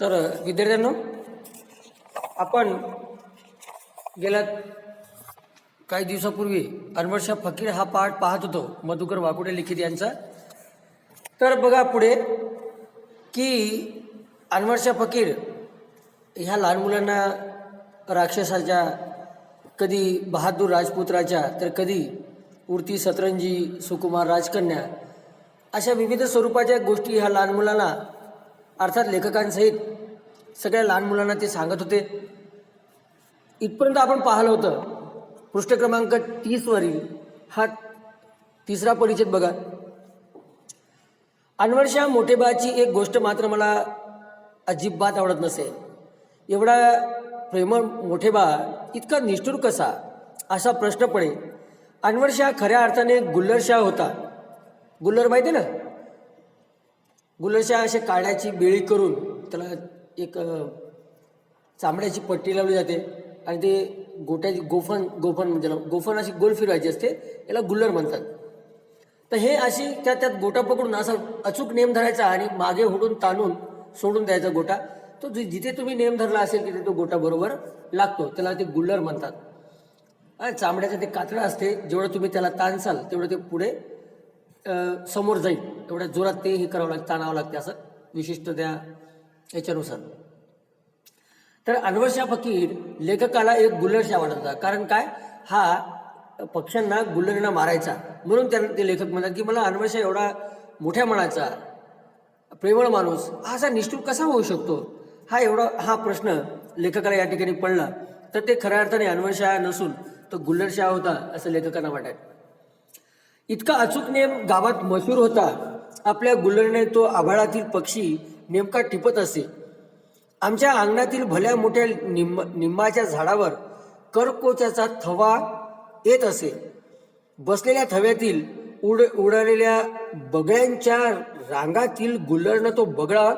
तर विद्यार्थ्यांनो आपण गेल्या काही दिवसापूर्वी अनवर्षा फकीर हा पाठ पाहत होतो मधुकर वाकुडे लिखित यांचा. तर बघा पुढे की अनवर्षा फकीर ह्या लहान मुलांना राक्षसाच्या कधी बहादूर राजपुत्राच्या तर कधी उडती सतरंजी सुकुमार राजकन्या अशा विविध स्वरूपाच्या गोष्टी ह्या लहान मुलांना अर्थात लेखकांसहित सगळ्या लहान मुलांना ते सांगत होते. इथपर्यंत आपण पाहिलं होतं पृष्ठ क्रमांक तीसवरील हा तिसरा परिच्छेद बघा. अनवर्षा मोठेबाची एक गोष्ट मात्र मला अजिबात आवडत नसे. एवढा प्रेमळ मोठेबा इतका निष्ठुर कसा? असा प्रश्न पडे. अनवर्षा खऱ्या अर्थाने गुल्लरशाह होता. गुल्लर माहिती ना? गुल्लरशाह असे काड्याची बेळी करून त्याला एक चांबड्याची चामड्याची पट्टी लावली जाते आणि ते गोट्याची गोफन गोफन म्हणजे गोफण गोफन अशी गोल फिरवायची असते याला गुल्लर म्हणतात. तर हे अशी त्या त्यात गोटा पकडून असा अचूक नेम धरायचा आणि मागे होडून ताणून सोडून द्यायचा गोटा. तो जिथे तुम्ही नेम धरला असेल तिथे तो गोटा बरोबर लागतो त्याला ते गुल्लर म्हणतात. आणि चामड्याचं ते कातडं असते जेवढं तुम्ही त्याला ताणसाल तेवढं ते पुढे समोर जाईल. एवढ्या जोरात ते हे करावं लागतं ताणावं लागते असं विशिष्ट त्या याच्यानुसार. तर अनवरशा फकीर लेखकाला एक गुल्लरशा वाटत होता. कारण काय? हा पक्ष्यांना गुल्लरना मारायचा. म्हणून त्यांना ते लेखक म्हणतात की मला अनवरशा एवढा मोठ्या मनाचा प्रेमळ माणूस हा असा निष्ठूर कसा होऊ शकतो? हा एवढा हा प्रश्न लेखकाला या ठिकाणी पडला. तर ते खऱ्या अर्थाने अनवरशा नसून तो गुल्लरशाह होता असं लेखकांना वाटायचं. इतका अचूक नेम गावात मशहूर होता. आपल्या गुल्लरने तो आभाळातील पक्षी नेमका टिपत असे. आमच्या अंगणातील भल्या मोठ्या निंब निंबाच्या झाडावर करकोच्याचा थवा येत असे. बसलेल्या थव्यातील उड उडालेल्या बगळ्यांच्या रांगातील गुल्लरनं तो बगळा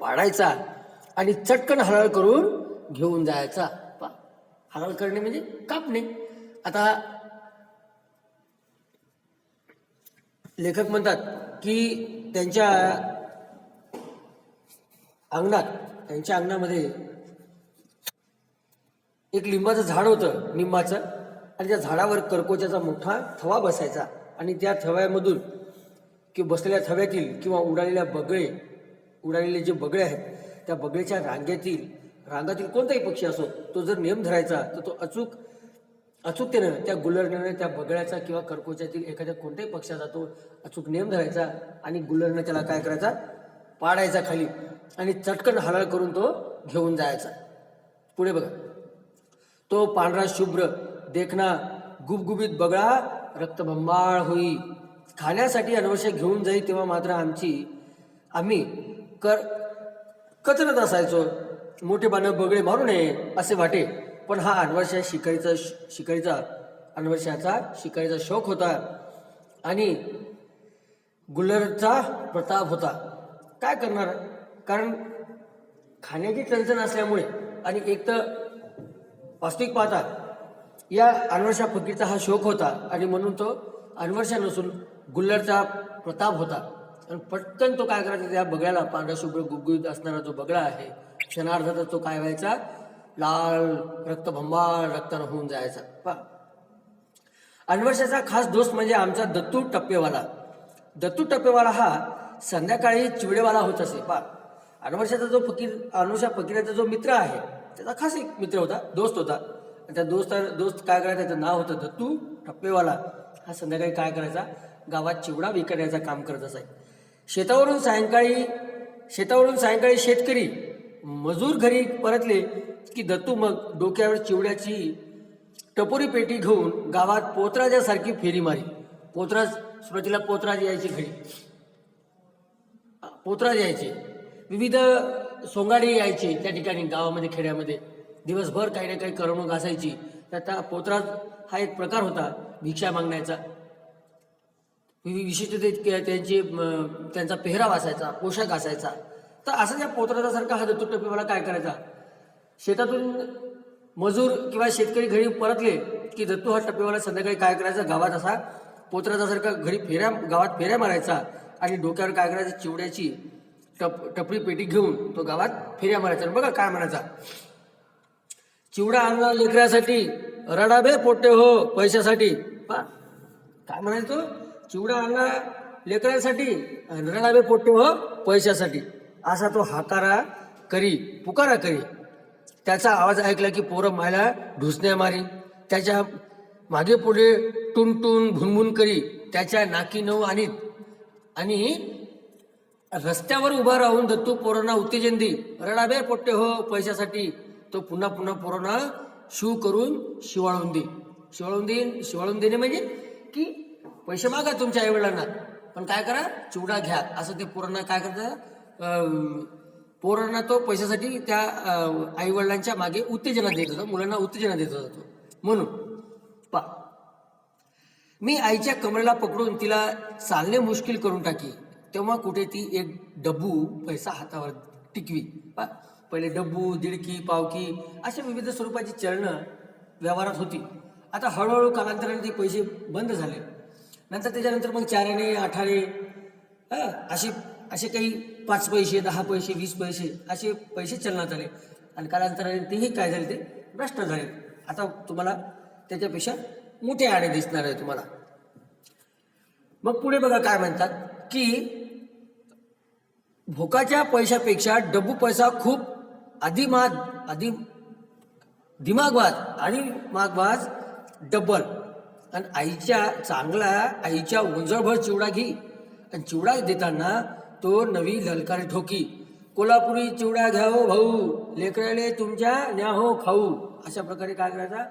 पाडायचा आणि चटकन हलाल करून घेऊन जायचा. पा हलाल करणे म्हणजे कापणे. आता लेखक म्हणतात की त्यांच्या अंगणात त्यांच्या अंगणामध्ये एक लिंबाचं झाड होतं निंबाचं. आणि त्या झाडावर करकोच्याचा मोठा थवा बसायचा. आणि त्या थव्यामधून किंवा बसलेल्या थव्यातील किंवा उडालेल्या बगळे उडालेले जे बगळे आहेत त्या बगळेच्या रांगेतील रांगातील कोणताही पक्षी असो तो जर नेम धरायचा तर तो अचूक अचूकतेनं त्या गुलरण्याने त्या बगळ्याचा किंवा कर्कोच्यातील एखाद्या कोणत्याही पक्षाचा तो अचूक नेम धरायचा आणि गुल्लरनं त्याला काय करायचा? पाडायचा खाली. आणि चटकन हलळ करून तो घेऊन जायचा. पुढे बघा. तो पांढरा शुभ्र देखना गुबगुबीत बगळा रक्तभंबाळ होई. खाण्यासाठी अनवश्य घेऊन जाई तेव्हा मात्र आमची आम्ही कर कचरत असायचो. मोठे बानं बगळे मारू नये असे वाटे. पण हा अनवर्षा शिकारीचा शिकारीचा अनवर्षाचा शिकारीचा शौक होता. आणि गुल्लरचा प्रताप होता. काय करणार? कारण खाण्याची चणचण असल्यामुळे आणि एक तर वास्तविक पाहता या अनवर्षा फकीरचा हा शोक होता आणि म्हणून तो अनवर्षा नसून गुल्लरचा प्रताप होता. आणि पटकन तो काय करायचा त्या बगळ्याला पांढरा शुभ्र गुबगुबीत असणारा जो बगळा आहे क्षणार्धातच तो काय व्हायचा लाल रक्तभंबाळ रक्तानं होऊन जायचा. पा अनवर्षाचा खास दोस्त म्हणजे आमचा दत्तू टप्पेवाला. दत्तू टप्पेवाला हा संध्याकाळी चिवडेवाला होत असे. पा अनवर्षाचा जो फकीर अनुषा फकीराचा जो मित्र आहे त्याचा खास एक मित्र होता दोस्त होता. आणि त्या दोस्त दोस्त काय करायचा त्याचं नाव होतं दत्तू टप्पेवाला. हा संध्याकाळी काय करायचा? गावात चिवडा विकण्याचं काम करत असाय शेतावरून सायंकाळी शेतावरून सायंकाळी शेतकरी मजूर घरी परतले की दत्तू मग डोक्यावर चिवड्याची टपोरी पेटी घेऊन गावात पोतराजासारखी फेरी मारी. पोतराज सुरुवातीला पोतराज यायची घरी. पोतराज यायचे. विविध सोंगाडी यायचे त्या ठिकाणी गावामध्ये खेड्यामध्ये. दिवसभर काही ना काही करमणूक असायची. त्यात पोतराज हा एक प्रकार होता भिक्षा मागण्याचा. वि- विशिष्ट ते त्यांची त्यांचा पेहराव असायचा पोशाख असायचा. तर असं त्या पोतराजासारखा हा दत्तू टप्पेवाला काय करायचा? शेतातून मजूर किंवा शेतकरी घरी परतले की दत्तू हा टप्पेवाला संध्याकाळी काय करायचा? गावात असा पोतराजासारखा घरी फेऱ्या गावात फेऱ्या मारायचा आणि डोक्यावर काय करायचं? चिवड्याची टप टपरी पेटी घेऊन तो गावात फेऱ्या मारायचा आणि बघा काय म्हणायचा. चिवडा आणला लेकरासाठी रडाबे पोटे हो पैशासाठी. पा काय म्हणायचो? चिवडा आणला लेकरासाठी आणि रडाबे पोटे हो पैशासाठी. असा तो हाकारा करी पुकारा करी. त्याचा आवाज ऐकला की पोरं मायला ढुसण्या मारी. त्याच्यामागे पुढे टुनटुन भुनभुन करी. त्याच्या नाकी नऊ आणीत. आणि रस्त्यावर उभा राहून दत्तू पोरांना उत्तेजन दे. रडाबे पोट्टे हो पैशासाठी. तो पुन्हा पुन्हा पोरांना शिव करून शिवाळून दे. शिवाळून देईन शिवाळून देणे म्हणजे की पैसे मागा तुमच्या आईवडिलांना. पण काय करा? चिवडा घ्या. असं ते पोरांना काय करतात? पोरांना तो पैशासाठी त्या आई वडिलांच्या मागे उत्तेजना देत होता. मुलांना उत्तेजना देत होता तो. म्हणून पा मी आईच्या कमरेला पकडून तिला चालणे मुश्किल करून टाकी. तेव्हा कुठे ती एक डब्बू पैसा हातावर टिकवी. पहिले डब्बू दिडकी पावकी अशा विविध स्वरूपाची चलनं व्यवहारात होती. आता हळूहळू कालांतराने ते पैसे बंद झाले. नंतर त्याच्यानंतर मग चाराने आठाने हा, असे असे काही पाच पैसे दहा पैसे वीस पैसे असे पैसे चलनात आले. आणि कालांतराने तेही काय झाले ते भ्रष्ट झाले. आता तुम्हाला त्याच्यापेक्षा मोठे आणे दिसणार आहे तुम्हाला. मग पुढे बघा काय म्हणतात की भोकाच्या पैशापेक्षा डब्बू पैसा खूप अधिमाद अधि दिमागवाज आणि मागवाज डबल. आणि आईच्या चांगला आईच्या उंजळभर चिवडा घे. आणि चिवडा देताना तो नवी ललकारी ठोकी. कोल्हापुरी चिवडा घ्या हो भाऊ लेकराले तुमच्या न्या हो खाऊ. अशा प्रकारे काय करायचा?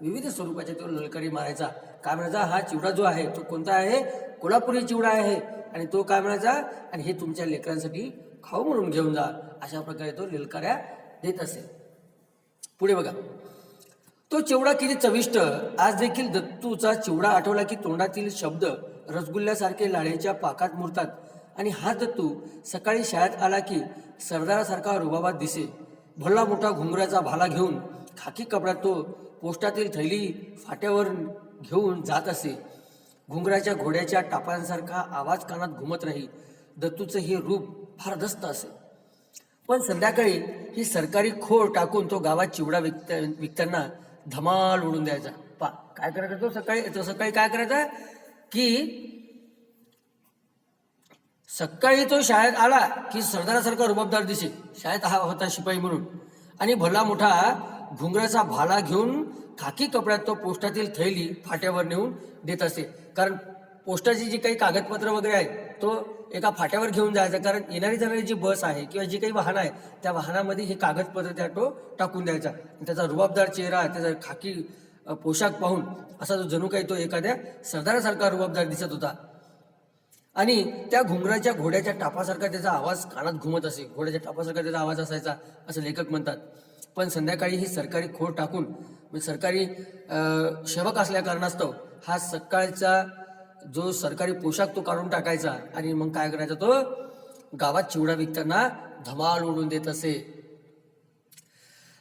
विविध स्वरूपाच्या तो ललकारी मारायचा. काय म्हणायचा हा चिवडा जो आहे तो कोणता आहे? कोल्हापुरी चिवडा आहे. आणि तो काय म्हणायचा आणि हे तुमच्या लेकरांसाठी खाऊ म्हणून घेऊन जा अशा प्रकारे तो ललकाऱ्या देत असेल पुढे बघा. तो चिवडा किती चविष्ट. आज देखील दत्तूचा चिवडा आठवला की तोंडातील शब्द रसगुल्ल्यासारखे लाळ्याच्या पाकात मुरतात. आणि हा दत्तू सकाळी शाळेत आला की सरदारासारखा रुबाबात दिसे. भल्ला मोठा घुंगराचा भाला घेऊन खाकी कपड्यात तो पोस्टातील थैली फाट्यावर घेऊन जात असे. घुंगराच्या घोड्याच्या टापांसारखा आवाज कानात घुमत राही दत्तूचं हे रूप फार दस्त असे. पण संध्याकाळी ही सरकारी खोड टाकून तो गावात चिवडा विकता विकताना धमाल उडून द्यायचा. पा काय करायचा तो सकाळी तो सकाळी काय करायचा? की सकाळी तो शाळेत आला की सरदारासारखा रुबाबदार दिसे शाळेत हा होता शिपाई म्हणून. आणि भला मोठा घुंगराचा भाला घेऊन खाकी कपड्यात तो पोस्टातील थैली फाट्यावर नेऊन देत असे. कारण पोस्टाची जी काही कागदपत्र वगैरे आहेत तो एका फाट्यावर घेऊन जायचा. कारण येणारी जाणारी जी बस आहे किंवा जी काही वाहन आहे त्या वाहनामध्ये हे कागदपत्र त्या तो टाकून द्यायचा. आणि त्याचा रुबाबदार चेहरा त्याचा खाकी पोशाख पाहून असा जो जणू काही तो एखाद्या सरदारासारखा रुबाबदार दिसत होता. आणि त्या घुंगराच्या घोड्याच्या टापासारखा त्याचा आवाज कानात घुमत असे. घोड्याच्या टापासारखा त्याचा आवाज असायचा असं लेखक म्हणतात. पण संध्याकाळी ही सरकारी खोड टाकून म्हणजे सरकारी अं, सेवक असल्या कारणास्तव हा सकाळचा जो सरकारी पोशाख तो काढून टाकायचा आणि मग काय करायचा तो गावात चिवडा विकताना धमाल उडून देत असे.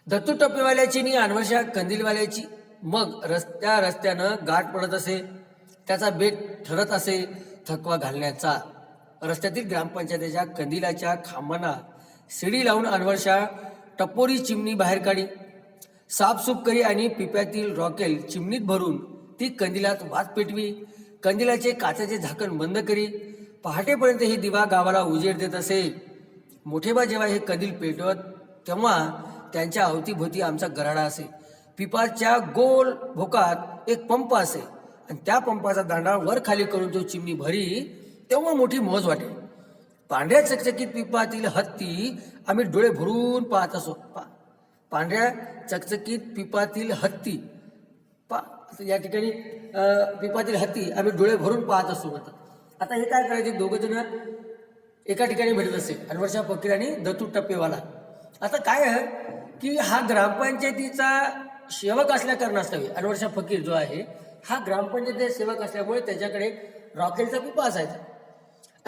दत्तू टप्पेवाल्याची आणि अनवर्षा कंदीलवाल्याची मग रस्त्या रस्त्यानं गाठ पडत असे. त्याचा बेट ठरत असे थकवा घालण्याचा. रस्त्यातील ग्रामपंचायतीच्या कंदिलाच्या खांबांना शिडी लावून अनवर्षा टपोरी चिमणी बाहेर काढी. साफसूफ करी आणि पिप्यातील रॉकेल चिमणीत भरून ती कंदिलात वात पेटवी. कंदिलाचे काचाचे झाकण बंद करी. पहाटेपर्यंत ही दिवा गावाला उजेड देत असे. मोठेबा जेव्हा हे कंदील पेटवत तेव्हा त्यांच्या अवतीभोवती आमचा गराडा असे. पिपाच्या गोल भोकात एक पंप असे. आणि त्या पंपाचा दांडा वर खाली करून तो चिमणी भरी तेव्हा मोठी मौज वाटे पांढऱ्या चकचकीत पिपातील हत्ती आम्ही डोळे भरून पाहत असो. पा पांढऱ्या चकचकीत पिपातील हत्ती. पा आता या ठिकाणी पिपातील हत्ती आम्ही डोळे भरून पाहत असू म्हणतात. आता हे काय करायचे? दोघं जण एका ठिकाणी भेटत असे. अनवर्षा फकीर आणि दत्तू टप्पेवाला. आता काय आहे की हा ग्रामपंचायतीचा सेवक असल्या कारणास्तव अनवर्षा फकीर जो आहे हा ग्रामपंचायतीचा सेवक असल्यामुळे त्याच्याकडे रॉकेलचा पिपा असायचा.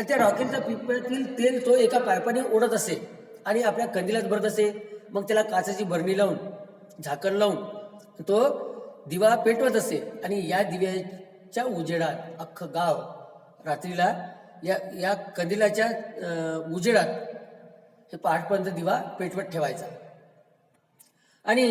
आणि त्या रॉकेलच्या पिप्यातील तेल तो एका पायपाने ओढत असे आणि आपल्या कंदिलात भरत असे. मग त्याला काचाची भरणी लावून झाकण लावून तो दिवा पेटवत असे. आणि या दिव्याच्या उजेडात अख्खं गाव रात्रीला या या कंदिलाच्या उजेडात हे पहाटपर्यंत दिवा पेटवत ठेवायचा. आणि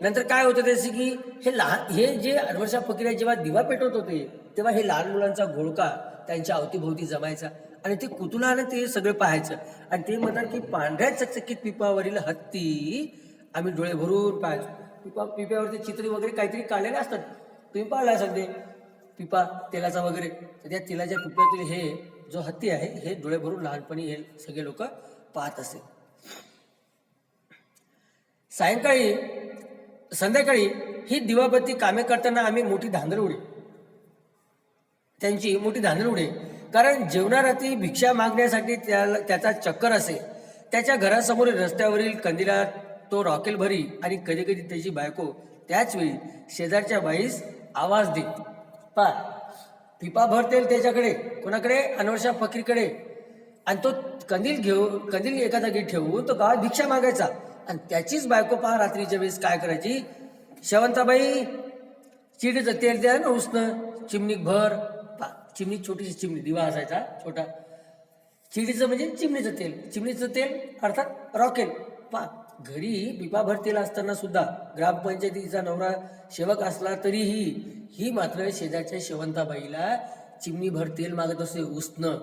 नंतर काय होतं त्याचे की हे लहान हे जे अडवर्षा फकीर जेव्हा दिवा पेटवत होते तेव्हा हे लहान मुलांचा घोळका त्यांच्या अवतीभोवती जमायचा. आणि ते कुतुलानं ते सगळं पाहायचं. आणि ते म्हणतात की पांढऱ्या चकचकीत पिपावरील हत्ती आम्ही डोळे भरून पाहायचो. पिपा पिप्यावरती चित्र वगैरे काहीतरी काढलेले असतात. तुम्ही पाहिला असाल ते? पिपा तेलाचा वगैरे. तर त्या तेलाच्या पिप्यातील हे जो हत्ती आहे हे डोळे भरून लहानपणी हे सगळे लोक पाहत असे. सायंकाळी संध्याकाळी ही दिवाबत्ती कामे करताना आम्ही मोठी धांदल उडे. त्यांची मोठी धांदल उडे. कारण जेवणारात्री भिक्षा मागण्यासाठी त्याला त्याचा चक्कर असे. त्याच्या घरासमोर रस्त्यावरील कंदिला तो रॉकेल भरी आणि कधी कधी त्याची बायको त्याच वेळी शेजारच्या बाईस आवाज दे पा पिपा भरतेल त्याच्याकडे कोणाकडे? अनवर्षा फकीरकडे. आणि तो कंदील घेऊ कंदील एका जागी ठेवून तो गावात भिक्षा मागायचा. आणि त्याचीच बायको पहा रात्रीच्या वेळेस काय करायची? शेवंताबाई चिडीचं तेल द्या ना उष्ण चिमणीक भर. चिमणी छोटीशी चिमणी दिवा असायचा छोटा. चिडीचं म्हणजे चिमणीचं तेल. चिमणीचं तेल अर्थात रॉकेल. पा घरी पिपा तेल असताना सुद्धा ग्रामपंचायतीचा नवरा सेवक असला तरीही ही मात्र शेजारच्या शेवंताबाईला चिमणी तेल मागत असे उष्ण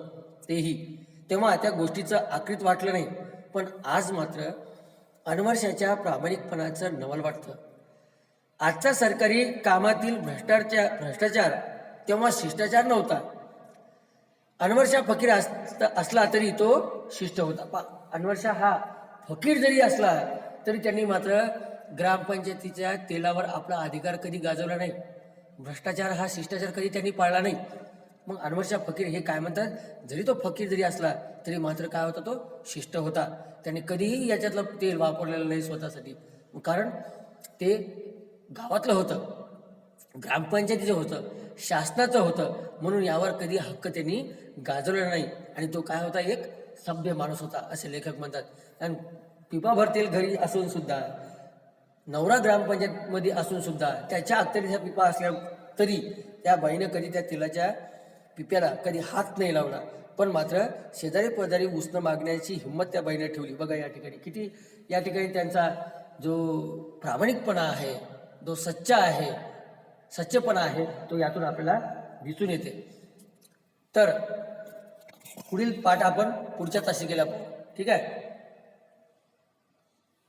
तेही. तेव्हा त्या गोष्टीचं आकृत वाटलं नाही. पण आज मात्र अनवर्षाच्या प्रामाणिकपणाचं नवल वाटतं. आजच्या सरकारी कामातील भ्रष्टाचार भ्रष्टाचार तेव्हा शिष्टाचार नव्हता. अनवर्षा फकीर अस- असला तरी तो शिष्ट होता. पा अनवर्षा हा फकीर जरी असला तरी त्यांनी मात्र ग्रामपंचायतीच्या तेलावर आपला अधिकार कधी गाजवला नाही. भ्रष्टाचार हा शिष्टाचार कधी त्यांनी पाळला नाही. मग अनवरशा फकीर हे काय म्हणतात? जरी तो फकीर जरी असला तरी मात्र काय होता तो? शिष्ट होता. त्याने कधीही याच्यातलं तेल वापरलेलं नाही स्वतःसाठी. कारण ते गावातलं होतं. ग्रामपंचायतीचं होतं. शासनाचं होतं. म्हणून यावर कधी हक्क त्यांनी गाजवला नाही. आणि तो काय होता? एक सभ्य माणूस होता असे लेखक म्हणतात. कारण पिपा भरतील घरी असून सुद्धा नवरा ग्रामपंचायतमध्ये असून सुद्धा त्याच्या अखत्यारीचा पिपा असल्या तरी त्या बाईनं कधी त्या तेलाच्या पिप्याला कधी हात नाही लावला. पण मात्र शेजारी पजारी उष्ण मागण्याची हिंमत त्या बाईनं ठेवली. बघा या ठिकाणी. किती या ठिकाणी त्यांचा जो प्रामाणिकपणा आहे जो सच्चा आहे सच्चेपणा आहे तो यातून आपल्याला दिसून येते. तर पुढील पाठ आपण पुढच्या तासिकेला पाहू. ठीक आहे?